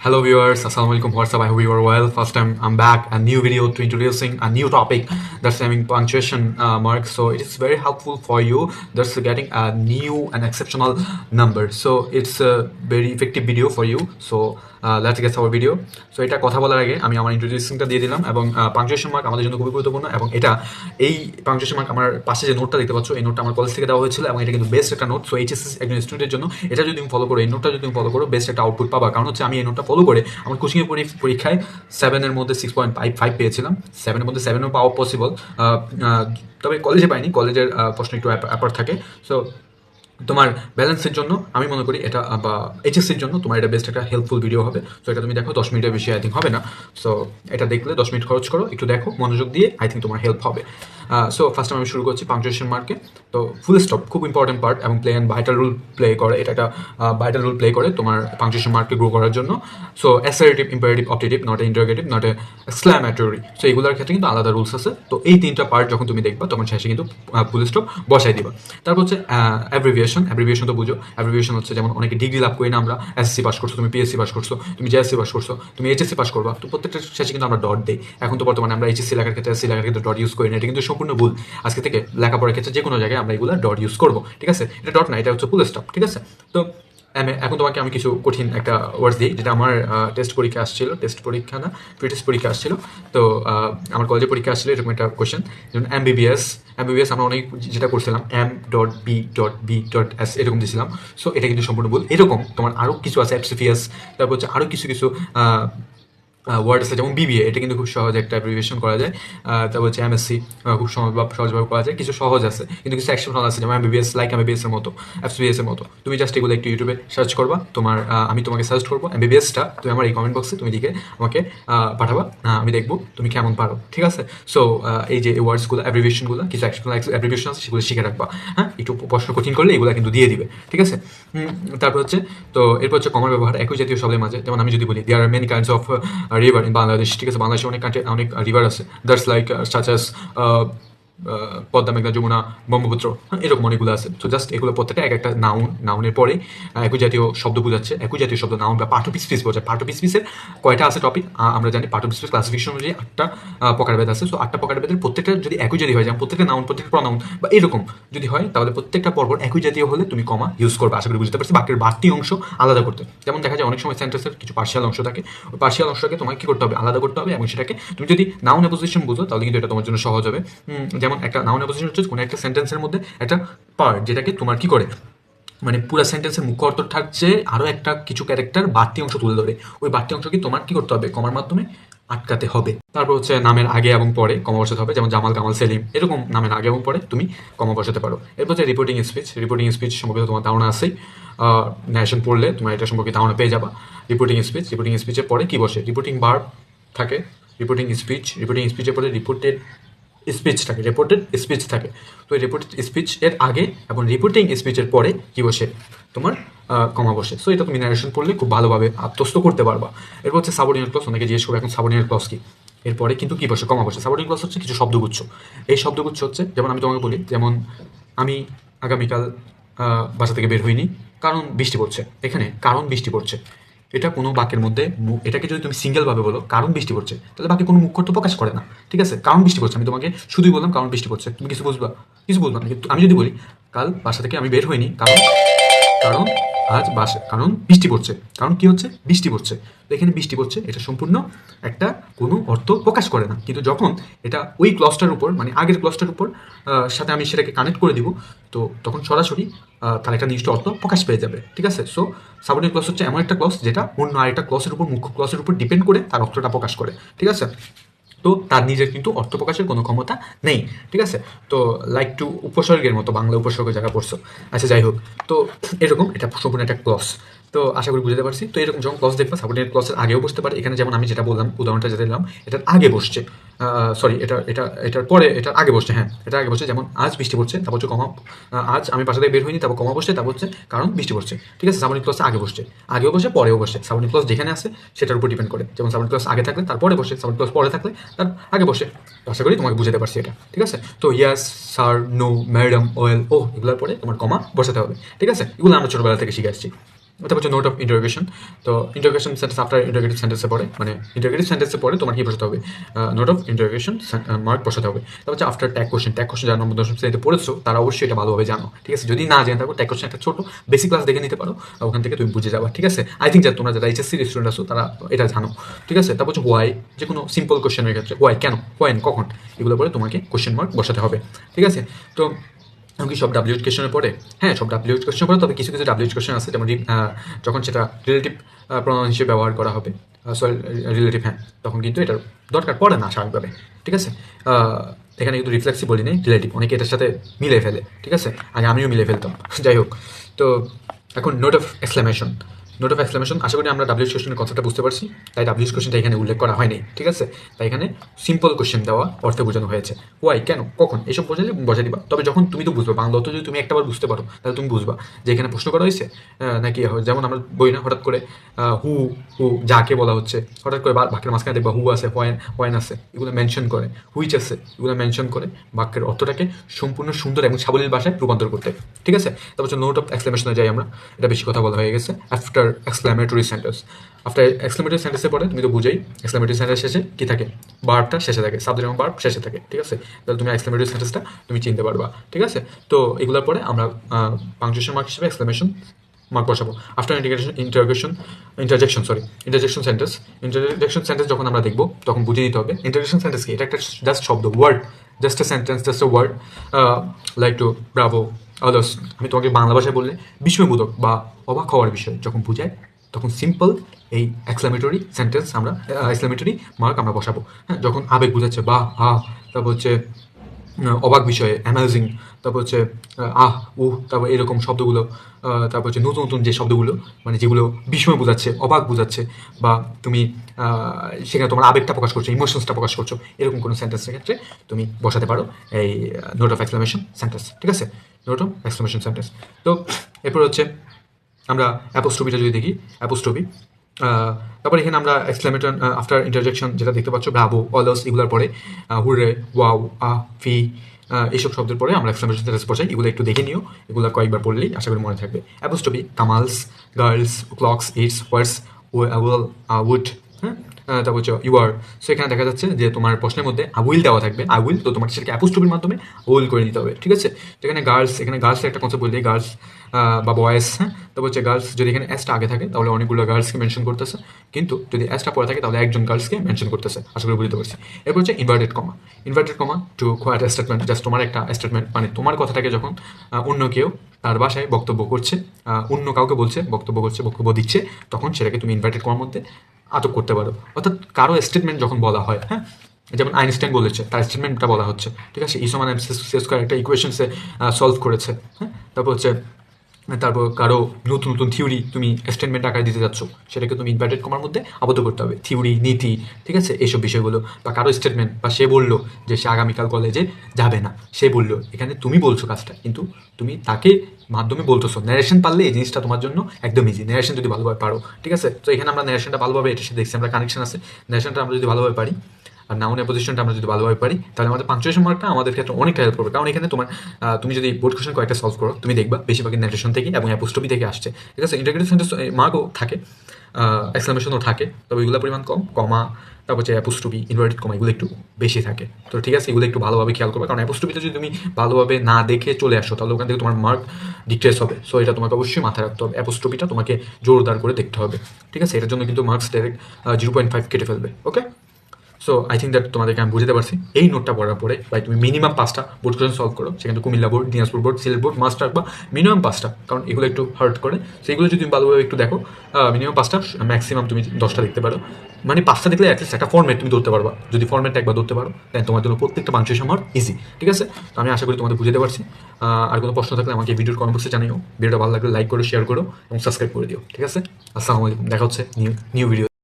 Hello viewers, Assalamu alaikum, what's up? I hope you are well. First time I'm back, a new video to introducing a new topic that's having punctuation uh, marks. So it is very helpful for you that's getting a new and exceptional number. So it's a very effective video for you. So uh, let's get our video. So এটা কথা বলার আগে আমি আমার ইন্ট্রোডিউসিংটা দিয়ে দিলাম এবং punctuation mark আমাদের জন্য খুবই গুরুত্বপূর্ণ এবং এটা এই পাংচুয়েশন মার্ক আমার পাশে যে নোটটা দেখতে পাচ্ছ এই নোটটা আমার কলেজ থেকে দেওয়া হয়েছিল এবং এটা কিন্তু বেস্ট একটা নোট সো এইচএসসি একজন স্টুডেন্টের জন্য এটা যদি তুমি ফলো করো এই নোটটা যদি তুমি ফলো করো বেস্ট একটা আউটপুট পাবা কারণ হচ্ছে ফলো করে আমার কোচিংয়ের পরীক্ষায় সেভেনের মধ্যে সিক্স পয়েন্ট ফাইভ ফাইভ পেয়েছিলাম। সেভেনের মধ্যে সেভেনও পাওয়া পসিবল তবে কলেজে পাইনি। কলেজের প্রশ্ন একটু অ্যাপার থাকে। সো তোমার ব্যালেন্সের জন্য, আমি মনে করি এটা বা এইচএসসির জন্য তোমার এটা বেস্ট একটা হেল্পফুল ভিডিও হবে। সো এটা তুমি দেখো, দশ মিনিটের বেশি আই থিঙ্ক হবে না। সো এটা দেখলে দশ মিনিট খরচ করো, একটু দেখো, মনোযোগ দিয়ে আই থিঙ্ক তোমার হেল্প হবে। সো ফার্স্ট আমি শুরু করছি পাংচুয়েশন মার্কে তো ফুল স্টপ খুব ইম্পর্টেন্ট পার্ট এবং play and vital rule play করে। এটা একটা ভাইটাল রুল প্লে করে তোমার পাংচুয়েশন মার্ককে গ্রো করার জন্য। So assertive imperative optative not interrogative not a exclamatory so এগুলোর ক্ষেত্রে কিন্তু আলাদা রুলস আছে। তো, এই তিনটা পার্ট যখন তুমি দেখবা, তখন শেষে কিন্তু ফুল স্টপ বসাই দিবা। তারপর হচ্ছে অ্যাব্রিভিয়েশন অ্যাব্রিভিয়েশন অ্যাব্রিভিয়েশন তো বুঝো। অ্যাব্রিভিয়েশন হচ্ছে যেমন অনেকে ডিগ্রি লাভ করি না আমরা এসএসসি পাস করছ, তুমি পিএসসি পাস করছ, তুমি জেএসসি পাস করছ, তুমি এইচএসসি পাস করবা। তো প্রত্যেকটা শেষে কিন্তু আমরা ডট দিই। এখন তো বর্তমানে আমরা এইচএসসি লেখার ক্ষেত্রে এসসি লেখার ক্ষেত্রে ডট ইউজ করি না, এটা কিন্তু সম্পূর্ণ ভুল। আজকে থেকে লেখাপড়ার ক্ষেত্রে যে কোনো জায়গায় আমরা এগুলো ডট ইউজ করব, ঠিক আছে? এটা ডট না, এটা হচ্ছে ফুল স্টপ ঠিক আছে? তো এখন তোমাকে আমি কিছু কঠিন একটা ওয়ার্ডস দিই, যেটা আমার টেস্ট পরীক্ষা আসছিল টেস্ট পরীক্ষা না প্রি টেস্ট পরীক্ষা আসছিল। তো আমার কলেজে পরীক্ষা আসছিল, এরকম একটা কোশ্চেন যেমন এমবিবিএস এমবিবিএস আমরা অনেক যেটা করছিলাম M dot B dot B dot S এরকম দিয়েছিলাম সো এটা কিন্তু সম্পূর্ণ ভুল। এরকম তোমার আরও কিছু আছে অ্যাপসিফিয়াস তারপর হচ্ছে আরও কিছু কিছু ওয়ার্ড আছে যেমন বিবিএ এটা কিন্তু খুব সহজ একটা অ্যাব্রিভিয়েশন করা যায়। তারপর হচ্ছে এমএসসি খুব সহজ বা সহজভাবে করা যায়। কিছু সহজ আছে, কিন্তু কিছু এক্সেপশনাল আছে। যেমন এমবিবিএস লাইক এমবিবিএস এর মতো এফসিবিএস এর মতো। তুমি জাস্ট এগুলো একটু ইউটিউবে সার্চ করবা। তোমার আমি তোমাকে সার্চ করব এম এমবিবিএসটা তুমি আমার এই কমেন্ট বক্সে তুমি লিখে আমাকে পাঠাবা। আমি দেখব তুমি কেমন পারো, ঠিক আছে? সো এই যে ওয়ার্ডসগুলো অ্যাব্রিভিয়েশনগুলো কিছু এক্সেপশনাল অ্যাব্রিভিয়েশন আছে, সেগুলো শিখে রাখবা। হ্যাঁ? একটু প্রশ্ন কঠিন করলে এগুলো কিন্তু দিয়ে দিবে, ঠিক আছে? তারপর হচ্ছে, তো এরপর হচ্ছে কমার ব্যবহার, একই জাতীয় শব্দের মাঝে। যেমন আমি যদি বলি there are many kinds of river in Bangladesh ঠিক আছে? বাংলাদেশে অনেক অনেক রিভার আছে। That's like such as Padma মেঘনা যমুনা ব্রহ্মপুত্র হ্যাঁ, এরকম অনেকগুলো আছে। তো জাস্ট এগুলো প্রত্যেকটা এক একটা নাউন নাউনের পরে একই জাতীয় শব্দ বোঝাচ্ছে একই জাতীয় শব্দ নাউন বা অফ স্পিচ বোঝায়। অফ স্পিচের কয়টা আছে টপিক আমরা জানি অফ স্পিচ ক্লাসিফিকেশন অনুযায়ী আটটা প্রকারভেদ আছে। সো আটটা প্রকারভেদের প্রত্যেকটা যদি একই জাতীয় হয় যেমন প্রত্যেকটা নাউন প্রত্যেকটা প্রনাউন বা এরকম যদি হয় তাহলে প্রত্যেকটা পর্ব একই জাতীয় হলে তুমি কমা ইউজ করবে। আশা করি বুঝতে পারছি। বাক্যের বাড়তি অংশ আলাদা করতে। যেমন দেখা যায় অনেক সময় সেন্টেন্সের কিছু পার্শিয়াল অংশ থাকে। ওই পার্শিয়াল অংশটাকে তোমাকে কি করতে হবে? আলাদা করতে হবে এবং সেটাকে তুমি যদি নাউন পজিশন বুঝো তাহলে কিন্তু এটা তোমার জন্য সহজ হবে। যেমন একটা নাউন পজিশন হচ্ছে কোনো একটা সেন্টেন্সের মধ্যে একটা পার্ট যেটাকে তোমার কি করে? মানে পুরো সেন্টেন্সের মুখ্য অর্থ থাকছে আরও একটা কিছু ক্যারেক্টার বাড়তি অংশ তুলে ধরে। ওই বাড়তি অংশকে তোমার কি করতে হবে? কমার মাধ্যমে আটকাতে হবে। তারপর হচ্ছে নামের আগে এবং পরে কমা বসাতে হবে। যেমন জামাল, কামাল, সেলিম, এরকম নামের আগে এবং পরে তুমি কমা বসাতে পারো। এরপর হচ্ছে রিপোর্টিং স্পিচ রিপোর্টিং স্পিচ সম্পর্কে তোমার ধারণা আছেই। ন্যাশন পড়লে তোমার এটা সম্পর্কে ধারণা পেয়ে যাবা। রিপোর্টিং স্পিচ রিপোর্টিং স্পিচের পরে কী বসে? রিপোর্টিং বার থাকে। রিপোর্টিং স্পিচ রিপোর্টিং স্পিচের পরে রিপোর্টেড স্পিচ থাকে রিপোর্টেড স্পিচ থাকে। তো এই রিপোর্টেড স্পিচ এর আগে এবং রিপোর্টিং স্পিচের পরে কি বসে? তোমার কমা বসে। সো এটা তুমি ন্যারেশন পড়লে খুব ভালোভাবে আত্মস্থ করতে পারবা। এরপর হচ্ছে সাবঅর্ডিনেট ক্লস অনেকে জিজ্ঞেস করবে, এখন সাবঅর্ডিনেট ক্লস কি? এরপরে কিন্তু কি বসে? কমা বসে। সাবঅর্ডিনেট ক্লস হচ্ছে কিছু শব্দগুচ্ছ। এই শব্দগুচ্ছ হচ্ছে, যেমন আমি তোমাকে বলি, যেমন আমি আগামীকাল বাসা থেকে বের হইনি, কারণ বৃষ্টি পড়ছে। এখানে কারণ বৃষ্টি পড়ছে। এটা কোনো বাক্যের মধ্যে এটাকে যদি তুমি সিঙ্গেলভাবে বলো, কারণ বৃষ্টি পড়ছে, তাহলে বাকি কোনো মুখ্য প্রকাশ করে না। ঠিক আছে? কারণ বৃষ্টি করছে আমি তোমাকে শুধুই বললাম কারণ বৃষ্টি পড়ছে। তুমি কিছু বুঝবা? কিছু বুঝবা না, কিন্তু আমি যদি বলি, কাল বাসা থেকে আমি বের হইনি, কারণ কারণ আজ বাসা, কারণ বৃষ্টি পড়ছে। কারণ কি হচ্ছে? বৃষ্টি পড়ছে। তো এখানে বৃষ্টি পড়ছে, এটা সম্পূর্ণ একটা কোনো অর্থ প্রকাশ করে না। কিন্তু যখন এটা ওই ক্লসটার উপর মানে আগের ক্লসটার উপর সাথে আমি সেটাকে কানেক্ট করে দিব, তো তখন সরাসরি তাহলে একটা নির্দিষ্ট অর্থ প্রকাশ পেয়ে যাবে। ঠিক আছে? সো সাবর্ডিনেট ক্লস হচ্ছে এমন একটা ক্লস যেটা অন্য আরেকটা ক্লসের উপর, মুখ্য ক্লসের উপর ডিপেন্ড করে তার অর্থটা প্রকাশ করে। ঠিক আছে? তো তার নিজের কিন্তু অর্থ প্রকাশের কোনো ক্ষমতা নেই, ঠিক আছে? তো লাইক টু উপসর্গের মতো বাংলা উপসর্গ যারা পড়ছো আচ্ছা যাই হোক, তো এরকম এটা সম্পূর্ণ একটা ক্লস তো আশা করি বুঝতে পারছি। তো এরকম যখন ক্লস দেখবা সাবঅর্ডিনেট ক্লসের আগেও বসতে পারে। এখানে যেমন আমি যেটা বললাম, উদাহরণটা যেটা দিলাম, এটার আগে বসছে। সরি এটা এটা, এটার পরে এটার আগে বসছে হ্যাঁ এটা আগে বসছে, যেমন আজ বৃষ্টি পড়ছে তারপর হচ্ছে কমা আজ আমি বাসা থেকে বের হইনি তারপর কমা বসছে তারপর হচ্ছে কারণ বৃষ্টি পড়ছে, ঠিক আছে সাবঅর্ডিনেট ক্লস আগে বসছে, আগেও বসে পরেও বসে সাবঅর্ডিনেট ক্লস যেখানে আছে সেটার উপর ডিপেন্ড করে, যেমন সাবঅর্ডিনেট ক্লস আগে থাকলে তারপরে বসে সাবঅর্ডিনেট ক্লস পরে থাকলে তার আগে বসে আশা করি তোমাকে বুঝাতে পারছি এটা, ঠিক আছে, তো yes sir no madam well ও এগুলোর পরে তোমার কমা বসাতে হবে, ঠিক আছে, এগুলো আমরা ছোটবেলা থেকে শিখে আসছি। তারপর হচ্ছে নোট অফ ইন্টারোগেশন তো ইন্টারোগেশন সেন্টেন্স আফটার ইন্টারোগেটিভ সেন্টেন্সে পড়ে মানে ইন্টারোগেটিভ সেন্টেন্সে পড়ে তোমার কি বসাতে হবে? নোট অফ ইন্টারোগেশন মার্ক বসাতে হবে। তারপর হচ্ছে after tag question tag question যারা নম্বর দশম শ্রেণীতে পড়েছো, তারা অবশ্যই এটা ভালোভাবে জানো। ঠিক আছে? যদি না জেনে থাকো ট্যাগ কোশ্চেন একটা ছোট বেসিক ক্লাস দেখে নিতে পারো ওখান থেকে তুমি বুঝে যাবা। ঠিক আছে? আই থিঙ্ক যে তোমরা যারা এইচএসসি স্টুডেন্ট আছো, তারা এটা জানো। ঠিক আছে? তারপর হচ্ছে হোয়াই যে কোনো সিম্পল কোশ্চেনের ক্ষেত্রে। হোয়াই কেন? হোয়াইন কখন? এগুলো পরে তোমাকে কোশ্চেন মার্ক বসাতে হবে। ঠিক আছে? তো এমনকি সব ডাব্লিউএইচ কোয়েশনের পরে হ্যাঁ সব ডাব্লিউএইচ কোয়েশন পরে তবে কিছু কিছু ডাব্লিউএইচ কোয়েশন আছে, যেমন যখন সেটা রিলেটিভ প্রণাম হিসেবে ব্যবহার করা হবে সরি রিলেটিভ হ্যাঁ তখন কিন্তু এটার দরকার পড়ে না স্বাভাবিকভাবে, ঠিক আছে? এখানে কিন্তু রিফ্লেক্সি বলি নেই রিলেটিভ অনেকে এটার সাথে মিলে ফেলে, ঠিক আছে? আর আমিও মিলে ফেলতাম, যাই হোক। তো এখন note of exclamation note of exclamation আশা করি আমরা ডাব্লিউএস কোশ্চেনের কথাটা বুঝতে পারছি। তাই ডাব্লিউএস কোশ্চেনটা এখানে উল্লেখ করা হয়নি, ঠিক আছে? তাই এখানে সিম্পল কোশ্চেন দেওয়া অর্থে বোঝানো হয়েছে। ওয়াই কেন? কখন? এসব বোঝালে বসে দিবা। তবে যখন তুমি তো বুঝবা, বাংলা অর্থ যদি তুমি একটাবার বুঝতে পারো, তাহলে তুমি বুঝবা যে এখানে প্রশ্ন করা হয়েছে নাকি যেমন আমরা বই না, হঠাৎ করে হু হু যাকে বলা হচ্ছে, হঠাৎ করে বাক্যের মাঝখানে দেখবা হু আছে হোয়েন হোয়েন আছে, এগুলো মেনশন করে। হুইচ আছে? এগুলো মেনশন করে বাক্যের অর্থটাকে সম্পূর্ণ সুন্দর এবং সাবলীল ভাষায় রূপান্তর করতে। ঠিক আছে? তারপর নোট অফ এক্সক্লেমেশনে যাই আমরা। এটা বেশি কথা বলা হয়ে গেছে। After exclamatory sentence after exclamatory সেন্টেন্সের পরে তুমি তো বুঝেই এক্সক্লামেটরি সেন্টেন্স শেষে কি থাকে? বার্বটা শেষে থাকে সাবজেক্ট এবং বার্ব শেষে থাকে, ঠিক আছে? তাহলে তুমি এক্সক্লামেটরি সেন্টেন্সটা তুমি চিনতে পারবা, ঠিক আছে? তো এগুলোর পরে আমরা পাংচুয়েশন মার্ক হিসেবে এক্সক্লামেশন মার্ক বসাবো। After integration integration interjection sorry interjection sentence interjection sentence যখন আমরা দেখব, তখন বুঝিয়ে দিতে হবে ইন্টারজেকশন সেন্টেন্স কি? এটা একটা জাস্ট শব্দ word just a sentence just a word like to bravo others আমি তোমাকে বাংলা ভাষায় বললে বিস্ময়বোধক বা অবাক হওয়ার বিষয় যখন বুঝায় তখন সিম্পল এই এক্সক্লামেটরি সেন্টেন্স আমরা এক্সক্লামেটরি মার্ক আমরা বসাবো। হ্যাঁ যখন আবেগ বুঝাচ্ছে বা আ তারপর হচ্ছে অবাক বিষয়ে অ্যামাজিং তারপর হচ্ছে আহ, আহ উহ তারপর এরকম শব্দগুলো তারপর হচ্ছে নতুন নতুন যে শব্দগুলো মানে যেগুলো বিস্ময় বোঝাচ্ছে অবাক বোঝাচ্ছে বা তুমি সেখানে তোমার আবেগটা প্রকাশ করছ ইমোশনসটা প্রকাশ করছ এরকম কোনো সেন্টেন্সের ক্ষেত্রে তুমি বসাতে পারো এই নোট অফ এক্সক্লামেশন সেন্টেন্স ঠিক আছে? অফ এক্সক্লামেশন সেন্টেন্স তো, এরপর হচ্ছে আমরা অ্যাপোস্ট্রপিটা যদি দেখি অ্যাপোস্ট্রপি তারপর এখানে আমরা এক্সক্লামেটন আফটার ইন্টারজেকশন যেটা দেখতে পাচ্ছ ব্রাভো অলস এগুলোর পরে হুরে ওয়াও আ ফি এইসব শব্দের পরে আমরা এক্সক্লামেশন সেন্টেন্স বসাই এগুলো একটু দেখে নিও। এগুলো কয়েকবার পড়লেই আশা করি মনে থাকবে। Apostrophe Kamal's girls clocks it's words will would হ্যাঁ? তারপর হচ্ছে ইউ আর সো এখানে দেখা যাচ্ছে যে তোমার প্রশ্নের মধ্যে আউইল দেওয়া থাকবে। আউইল তো তোমাকে সেটাকে অ্যাপোস্ট্রপির মাধ্যমে ওল করে নিতে হবে, ঠিক আছে? যেখানে গার্লস এখানে গার্লসের একটা কনসেপ্ট বললে গার্লস বা বয়েস হ্যাঁ? তারপর হচ্ছে গার্লস যদি এখানে অ্যাসটা আগে থাকে, তাহলে অনেকগুলো গার্লসকে মেনশন করতেছে। কিন্তু যদি এসটা পরে থাকে, তাহলে একজন গার্লসকে মেনশন করতেছে। আশা করি বুঝতে পারছি। এরপর হচ্ছে inverted comma inverted comma to quote statement just তোমার একটা স্টেটমেন্ট মানে তোমার কথাটাকে যখন অন্য কেউ তার বাসায় বক্তব্য করছে অন্য কাউকে বলছে, বক্তব্য করছে, বক্তব্য দিচ্ছে, তখন সেটাকে তুমি ইনভার্টেড কমার মধ্যে আটক করতে পারো। অর্থাৎ কারও স্টেটমেন্ট যখন বলা হয় হ্যাঁ? যেমন আইনস্টাইন বলেছে, তার স্টেটমেন্টটা বলা হচ্ছে। ঠিক আছে? ইসমান করে একটা ইকুয়েশনসে সলভ করেছে হ্যাঁ? তারপর হচ্ছে তারপর কারও নতুন নতুন থিওরি তুমি স্টেটমেন্ট আকারে দিতে যাচ্ছ, সেটাকে তুমি ইনভার্টেড কমার মধ্যে আবদ্ধ করতে হবে। থিওরি নীতি, ঠিক আছে? এইসব বিষয়গুলো। বা কারও স্টেটমেন্ট বা সে বলল যে সে আগামীকাল কলেজে যাবে না, সে বলল, এখানে তুমি বলছো কাজটা, কিন্তু তুমি তাকে মাধ্যমে বলতেছো। ন্যারেশন পারলে এই জিনিসটা তোমার জন্য একদম ইজি ন্যারেশন যদি ভালোভাবে পারো, ঠিক আছে? তো এখানে আমরা ন্যারেশনটা ভালোভাবে এটার সাথে দেখছি, আমরা কানেকশন আছে। ন্যারেশনটা আমরা যদি ভালোভাবে পারি আর নাউনের পজিশনটা আমরা যদি ভালোভাবে পারি, তাহলে আমাদের পাঞ্চুয়েশন মার্কটা আমাদের ক্ষেত্রে অনেকটা হেল্প করবে। কারণ এখানে তোমার তুমি যদি বোর্ড কোশ্চেন কয়েকটা সলভ করো, তুমি দেখবা বেশিরভাগই ন্যারেশন থেকে এবং অ্যাপোস্টপি থেকে আসছে। ঠিক আছে? ইন্টাগ্রেটিভ সেন্টেন্স মার্কও থাকে এক্সক্লামেশনও থাকে, তবে এগুলোর পরিমাণ কম, কমা, তারপর হচ্ছে অ্যাপোস্টপি ইনভার্টেড কমা এগুলো একটু বেশি থাকে। তো ঠিক আছে? এগুলো একটু ভালোভাবে খেয়াল করবে। কারণ অ্যাপোস্টপিতে যদি তুমি ভালোভাবে না দেখে চলে আসো, তাহলে ওখান থেকে তোমার মার্ক ডিক্রেস হবে। সো এটা তোমাকে অবশ্যই মাথায় রাখতে হবে। অ্যাপোস্টপিটা তোমাকে জোরদার করে দেখতে হবে। ঠিক আছে? এটার জন্য কিন্তু marks direct zero point five কেটে ফেলবে। Okay so I think that তোমাদেরকে আমি বুঝতে পারছি। এই নোটটা পড়ার পরে ভাই তুমি মিনিমাম পাঁচটা বোর্ড কোশ্চেন সলভ করো। সেখানে Comilla board Dinajpur board Sylhet board master বা মিনিমাম পাঁচটা। কারণ এগুলো একটু হার্ট করে। সেইগুলো যদি তুমি ভালোভাবে একটু দেখো মিনিমাম পাঁচটা ম্যাক্সিমাম তুমি দশটা দেখতে পারো। মানে পাঁচটা দেখলে অ্যাটলিস্ট একটা ফর্মেট তুমি ধরতে পারবা। যদি ফর্মেটটা একবার ধরতে পারো দেন তোমার জন্য প্রত্যেকটা পাঞ্চুয়েশন আমার ইজি ঠিক আছে? তো আমি আশা করি তোমাদের বুঝতে পারছি। আর কোনো প্রশ্ন থাকলে আমাকে ভিডিওর কমেন্ট বক্সে জানিও। ভিডিওটা ভালো লাগলে লাইক করো শেয়ার করো এবং সাবস্ক্রাইব করে দিও, ঠিক আছে? আসসালামু আলাইকুম। দেখা হচ্ছে নিউ নিউ ভিডিও